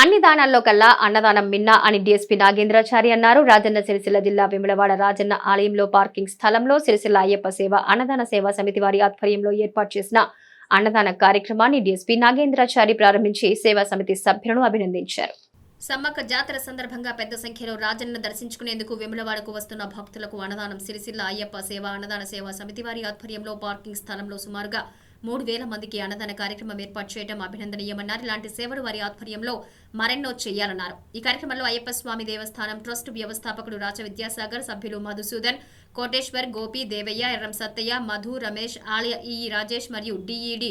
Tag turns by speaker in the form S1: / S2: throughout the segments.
S1: అన్ని దానాల్లో కల్లా అన్నదానం మిన్నా అని డీఎస్పీ నాగేంద్రాచారి అన్నారు. రాజన్న సిరిసిల్ల జిల్లా విమలవాడ రాజన్న ఆలయంలో పార్కింగ్ స్థలంలో సిరిసిల్ల అయ్యప్ప సేవ అన్నదాన సేవా సమితి వారి ఆధ్వర్యంలో ఏర్పాటు చేసిన అన్నదాన కార్యక్రమాన్ని డీఎస్పీ నాగేంద్రాచారి ప్రారంభించి సేవా సమితి సభ్యులను అభినందించారు. సమ్మక్క జాతర సందర్భంగా పెద్ద సంఖ్యలో రాజన్న దర్శించుకునేందుకు విమలవాడకు వస్తున్న భక్తులకు అన్నదానం సిరిసిల్ల అయ్యప్ప సేవ అన్నదాన సేవా సమితి వారి ఆధ్వర్యంలో పార్కింగ్ స్థలంలో సుమారుగా మూడు వేల మందికి అన్నదాన కార్యక్రమం ఏర్పాటు చేయడం అభినందనీయమన్నారు. ఇలాంటి సేవలు వారి ఆధ్వర్యంలో మరెన్నో చేయాలన్నారు. ఈ కార్యక్రమంలో అయ్యప్ప స్వామి దేవస్థానం ట్రస్ట్ వ్యవస్థాపకుడు రాజ విద్యాసాగర్ సభ్యులు మధుసూదన్ కోటేశ్వర్ గోపి దేవయ్య ఎర్రం సత్తయ్య మధు రమేష్ ఆలయ ఈ రాజేష్ మరియు డిఈడి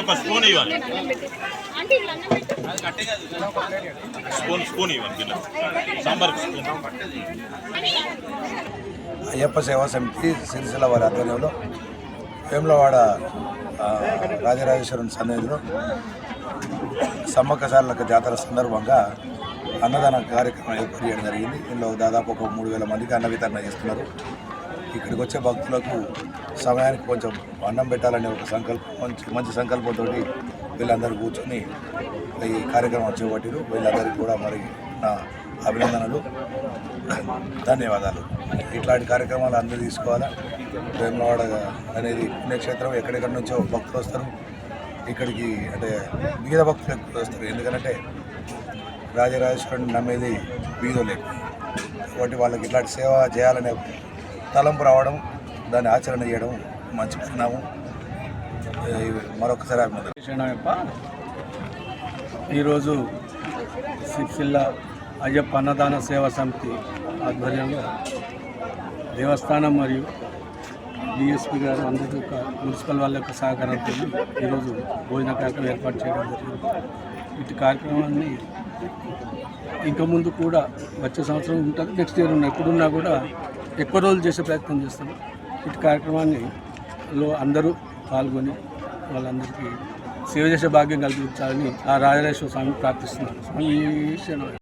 S2: ఒక స్పూన్ ఇవ్వాలి?
S3: అంటే ఇట్లా అన్నం పెట్టు.
S2: స్పూన్ స్పూన్ ఇవ్వాలి వీళ్ళకి సాంబార్ స్పూన్.
S4: అయ్యప్ప సేవా సమితి సిరిసిల్ల వారి ఆధ్వర్యంలో వేములవాడ ఆ, రాజరాజేశ్వరుని సన్నిధిలో సమ్మక్క సార్లక జాతర సందర్భంగా అన్నదాన కార్యక్రమం ఏర్పాటు చేయడం జరిగింది. ఇందులో దాదాపు ఒక మూడు వేల మందికి అన్న వితరణ చేస్తున్నారు. ఇక్కడికి వచ్చే భక్తులకు సమయానికి కొంచెం అన్నం పెట్టాలనే ఒక సంకల్పం మంచి మంచి సంకల్పంతో వీళ్ళందరూ కూర్చొని ఈ కార్యక్రమం చేపట్టారు వీళ్ళందరికీ కూడా మరి నా అభినందనలు. ధన్యవాదాలు. ఇట్లాంటి కార్యక్రమాలు అందరూ తీసుకోవాలా? వేములవాడ అనేది పుణ్యక్షేత్రం. ఎక్కడెక్కడి నుంచో భక్తులు వస్తారు. ఇక్కడికి అంటే మిగతా భక్తులు ఎక్కువ వస్తారు. ఎందుకంటే రాజరాజేశ్వరుని నమ్మేది బీదోలే కాబట్టి వాళ్ళకి ఇట్లాంటి సేవ చేయాలనే తలంపు రావడం దాన్ని ఆచరణ చేయడం మంచి పరిణామం మరొకసారి అభినందన
S5: ఈరోజు సిరిసిల్ల అయ్యప్ప అన్నదాన సేవా సమితి ఆధ్వర్యంలో దేవస్థానం మరియు డిఎస్పీ గారు అందరి యొక్క మున్సిపల్ వాళ్ళ యొక్క సహకారంతో ఈరోజు భోజన కార్యక్రమం ఏర్పాటు చేయడం జరిగింది. ఇటు కార్యక్రమాన్ని ఇంకా ముందు కూడా వచ్చే సంవత్సరం ఉంటుంది నెక్స్ట్ ఇయర్ ఉన్న ఎప్పుడున్నా కూడా ఎక్కువ రోజులు చేసే ప్రయత్నం చేస్తాం. ఇటు కార్యక్రమాన్ని లో అందరూ పాల్గొని వాళ్ళందరికీ సేవ చేసే భాగ్యం కల్పించాలని ఆ రాజరాజేశ్వర స్వామిని ప్రార్థిస్తున్నాను. స్వామి